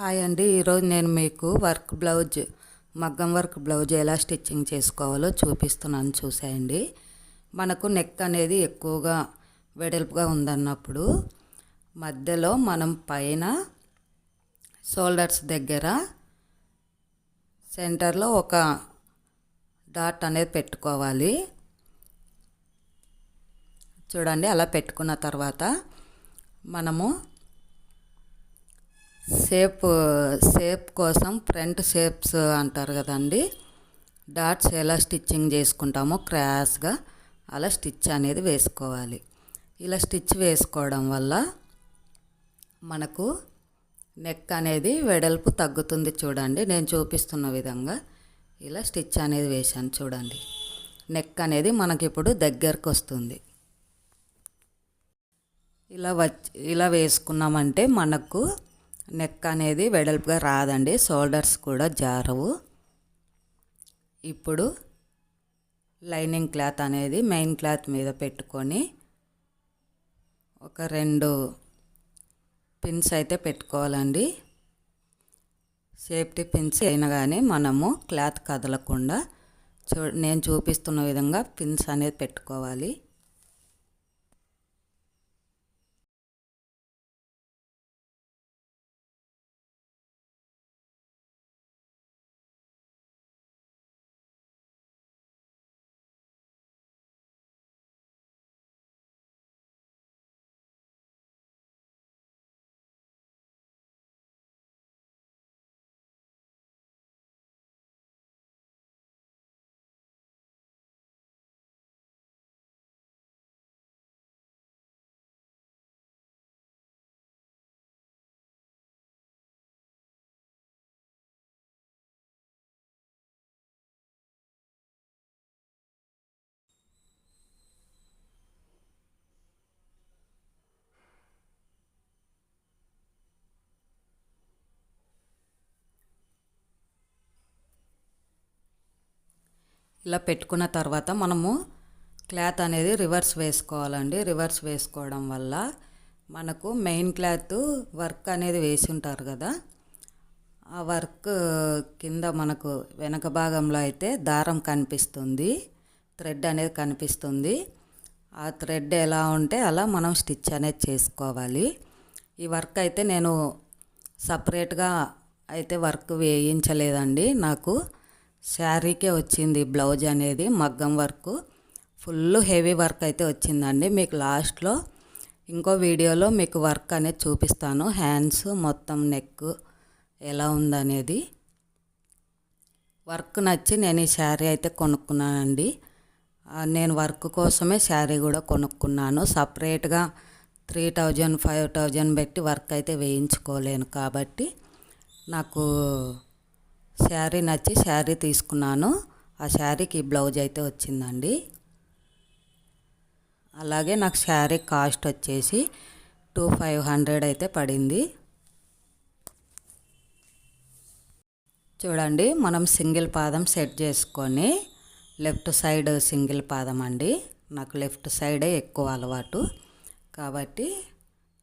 Hi అండి. ఈరోజు నేను మీకు వర్క్ బ్లౌజ్ మగ్గం వర్క్ బ్లౌజ్ ఎలా స్టిచ్చింగ్ చేసుకోవాలో చూపిస్తున్నాను చూసేయండి. మనకు నెక్ అనేది ఎక్కువగా వెడల్పుగా ఉందన్నప్పుడు మధ్యలో మనం పైన షోల్డర్స్ దగ్గర సెంటర్లో ఒక డాట్ అనేది పెట్టుకోవాలి. చూడండి అలా పెట్టుకున్న తర్వాత మనము షేప్ షేప్ కోసం ఫ్రంట్ షేప్స్ అంటారు కదండి. డాట్స్ ఎలా స్టిచ్చింగ్ చేసుకుంటామో క్రాస్గా అలా స్టిచ్ అనేది వేసుకోవాలి. ఇలా స్టిచ్ వేసుకోవడం వల్ల మనకు నెక్ అనేది వెడల్పు తగ్గుతుంది చూడండి. నేను చూపిస్తున్న విధంగా ఇలా స్టిచ్ అనేది వేశాను చూడండి. నెక్ అనేది మనకి ఇప్పుడు దగ్గరకు వస్తుంది. ఇలా వచ్చి ఇలా వేసుకున్నామంటే మనకు నెక్ అనేది వెడల్పుగా రాదండి షోల్డర్స్ కూడా జారవు. ఇప్పుడు లైనింగ్ క్లాత్ అనేది మెయిన్ క్లాత్ మీద పెట్టుకొని ఒక రెండు పిన్స్ అయితే పెట్టుకోవాలండి. సేఫ్టీ పిన్స్ అయినా కానీ మనము క్లాత్ కదలకుండా చూ నేను చూపిస్తున్న విధంగా పిన్స్ అనేది పెట్టుకోవాలి. ఇలా పెట్టుకున్న తర్వాత మనము క్లాత్ అనేది రివర్స్ వేసుకోవాలండి. రివర్స్ వేసుకోవడం వల్ల మనకు మెయిన్ క్లాత్ వర్క్ అనేది వేసి ఉంటారు కదా. ఆ వర్క్ కింద మనకు వెనక భాగంలో అయితే దారం కనిపిస్తుంది. థ్రెడ్ అనేది కనిపిస్తుంది. ఆ థ్రెడ్ ఎలా ఉంటే అలా మనం స్టిచ్ అనేది చేసుకోవాలి. ఈ వర్క్ అయితే నేను సపరేట్గా అయితే వర్క్ వేయించలేదండి. నాకు శారీకే వచ్చింది బ్లౌజ్ అనేది మగ్గం వర్క్. ఫుల్ హెవీ వర్క్ అయితే వచ్చిందండి. మీకు లాస్ట్లో ఇంకో వీడియోలో మీకు వర్క్ అనేది చూపిస్తాను. హ్యాండ్స్ మొత్తం నెక్ ఎలా ఉందనేది. వర్క్ నచ్చి నేను ఈ శారీ అయితే కొనుక్కున్నానండి. నేను వర్క్ కోసమే శారీ కూడా కొనుక్కున్నాను. సపరేట్గా త్రీ థౌజండ్ ఫైవ్ థౌజండ్ పెట్టి వర్క్ అయితే వేయించుకోలేను కాబట్టి నాకు శారీ నచ్చి శారీ తీసుకున్నాను. ఆ శారీకి బ్లౌజ్ అయితే వచ్చిందండి. అలాగే నాకు శారీ కాస్ట్ వచ్చేసి టూ ఫైవ్ హండ్రెడ్ అయితే పడింది. చూడండి మనం సింగిల్ పాదం సెట్ చేసుకొని లెఫ్ట్ సైడ్ సింగిల్ పాదం అండి. నాకు లెఫ్ట్ సైడే ఎక్కువ అలవాటు. కాబట్టి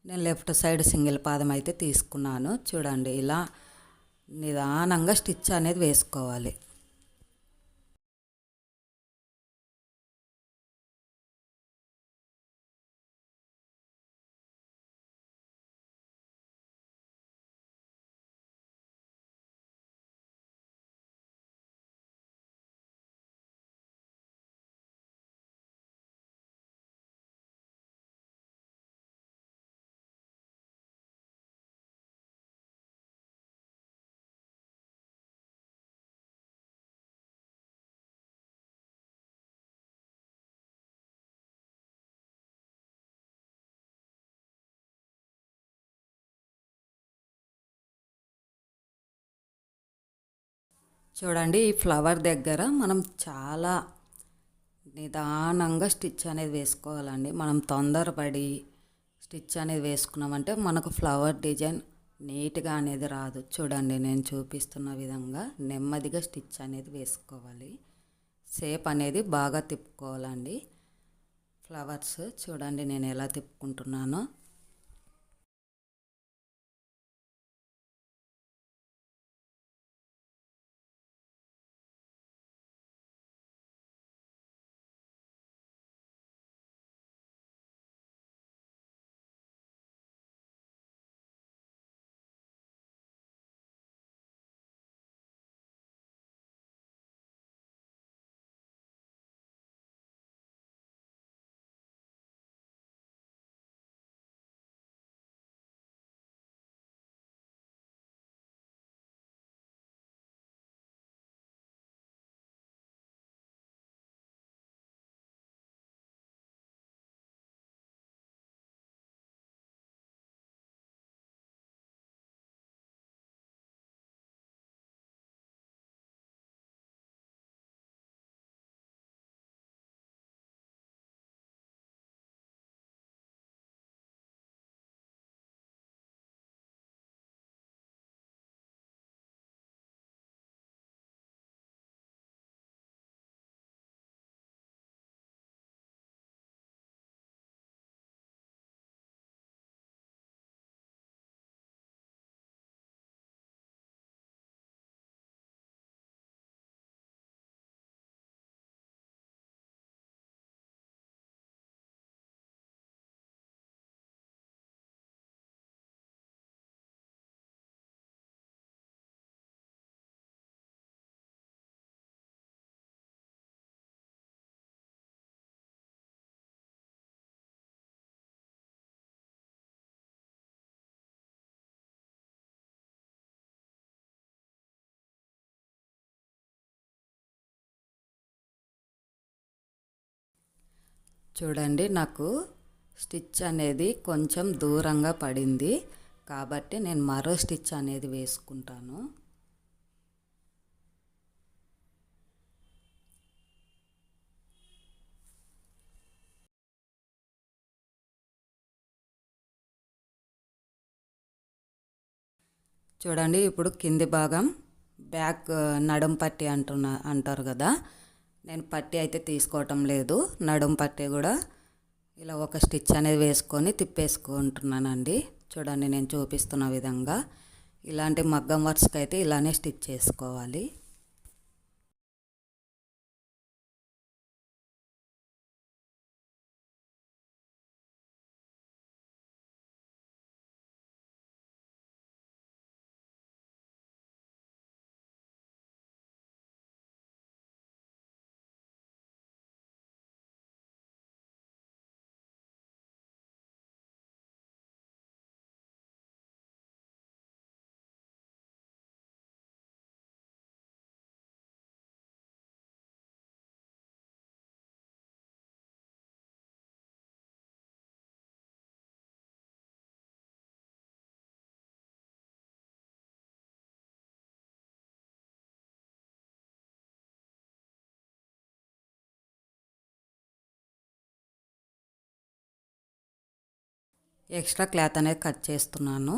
నేను లెఫ్ట్ సైడ్ సింగిల్ పాదం అయితే తీసుకున్నాను. చూడండి ఇలా నిదానంగా స్టిచ్ అనేది వేసుకోవాలి. చూడండి ఈ ఫ్లవర్ దగ్గర మనం చాలా నిదానంగా స్టిచ్ అనేది వేసుకోవాలండి. మనం తొందరపడి స్టిచ్ అనేది వేసుకున్నామంటే మనకు ఫ్లవర్ డిజైన్ నీట్గా అనేది రాదు. చూడండి నేను చూపిస్తున్న విధంగా నెమ్మదిగా స్టిచ్ అనేది వేసుకోవాలి. సేప్ అనేది బాగా తిప్పుకోవాలండి. ఫ్లవర్స్ చూడండి నేను ఎలా తిప్పుకుంటున్నానో. చూడండి నాకు స్టిచ్ అనేది కొంచెం దూరంగా పడింది. కాబట్టి నేను మరో స్టిచ్ అనేది వేసుకుంటాను. చూడండి ఇప్పుడు కింది భాగం బ్యాక్ నడుం పట్టి అంటున్నా అంటారు కదా. నేను పట్టి అయితే తీసుకోవటం లేదు. నడుం పట్టి కూడా ఇలా ఒక స్టిచ్ అనేది వేసుకొని తిప్పేసుకుంటున్నానండి చూడండి నేను చూపిస్తున్న విధంగా. ఇలాంటి మగ్గం వర్క్స్కి అయితే ఇలానే స్టిచ్ చేసుకోవాలి. ఎక్స్ట్రా క్లాత్ అనేది కట్ చేస్తున్నాను.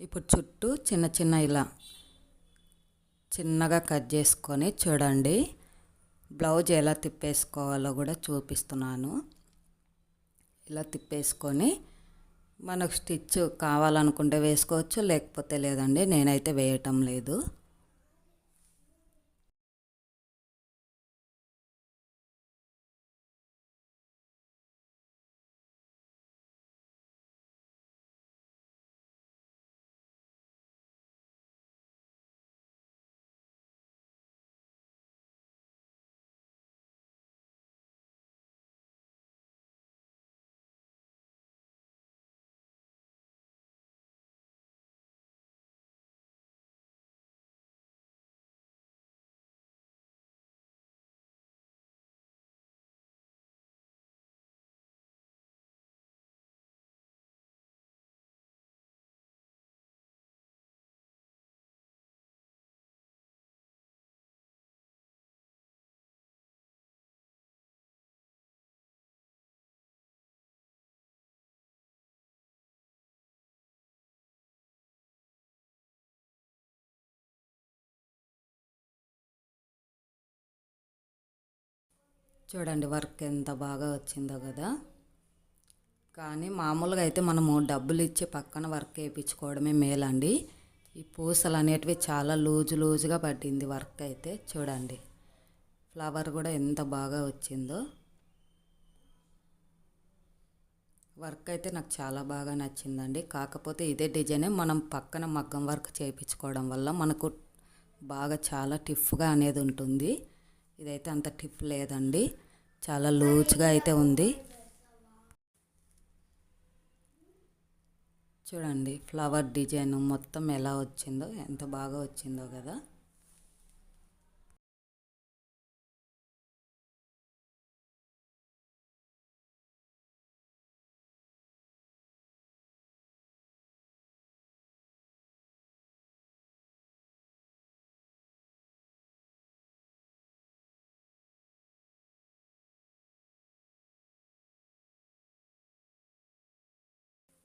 ఇప్పుడు చుట్టూ చిన్న చిన్న ఇలా చిన్నగా కట్ చేసుకొని చూడండి. బ్లౌజ్ ఎలా తిప్పేసుకోవాలో కూడా చూపిస్తున్నాను. ఇలా తిప్పేసుకొని మనకు స్టిచ్ కావాలనుకుంటే వేసుకోవచ్చు లేకపోతే లేదండి నేనైతే వేయటం లేదు. చూడండి వర్క్ ఎంత బాగా వచ్చిందో కదా. కానీ మామూలుగా అయితే మనము డబ్బులు ఇచ్చి పక్కన వర్క్ వేయించుకోవడమే మేలండి ఈ పూసలు అనేటివి చాలా లూజు లూజుగా పట్టింది వర్క్ అయితే చూడండి. ఫ్లవర్ కూడా ఎంత బాగా వచ్చిందో. వర్క్ అయితే నాకు చాలా బాగా నచ్చిందండి. కాకపోతే ఇదే డిజైనే మనం పక్కన మగ్గం వర్క్ చేయించుకోవడం వల్ల మనకు బాగా చాలా టిఫ్గా అనేది ఉంటుంది. ఇదైతే అంత టిప్ లేదండి. చాలా లూజ్గా అయితే ఉంది. చూడండి ఫ్లవర్ డిజైన్ మొత్తం ఎలా వచ్చిందో ఎంత బాగా వచ్చిందో కదా.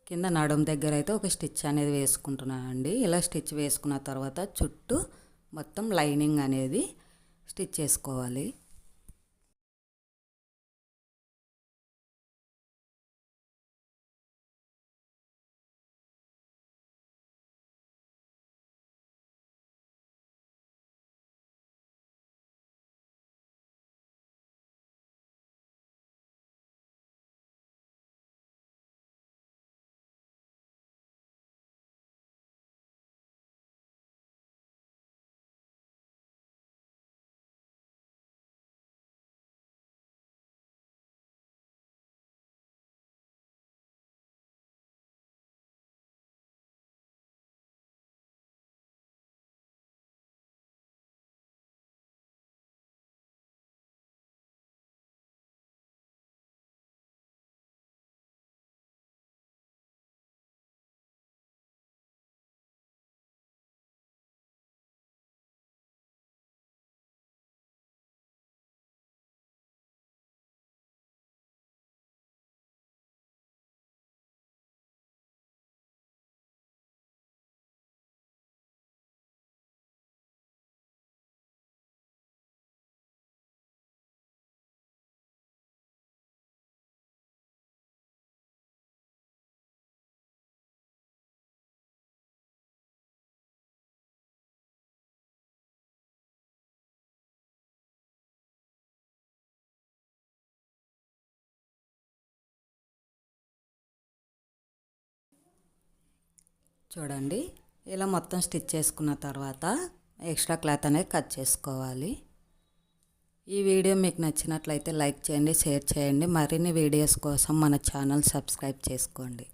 కింద నడుం దగ్గర అయితే ఒక స్టిచ్ అనేది వేసుకుంటున్నానండి. ఇలా స్టిచ్ వేసుకున్న తర్వాత చుట్టూ మొత్తం లైనింగ్ అనేది స్టిచ్ చేసుకోవాలి. చూడండి. ఇలా మొత్తం స్టిచ్ చేసుకున్న తర్వాత ఎక్స్ట్రా క్లాత్ అనేది కట్ చేసుకోవాలి. ఈ వీడియో మీకు నచ్చినట్లయితే లైక్ చేయండి షేర్ చేయండి. మరిన్ని వీడియోస్ కోసం మన ఛానల్ సబ్స్క్రైబ్ చేసుకోండి.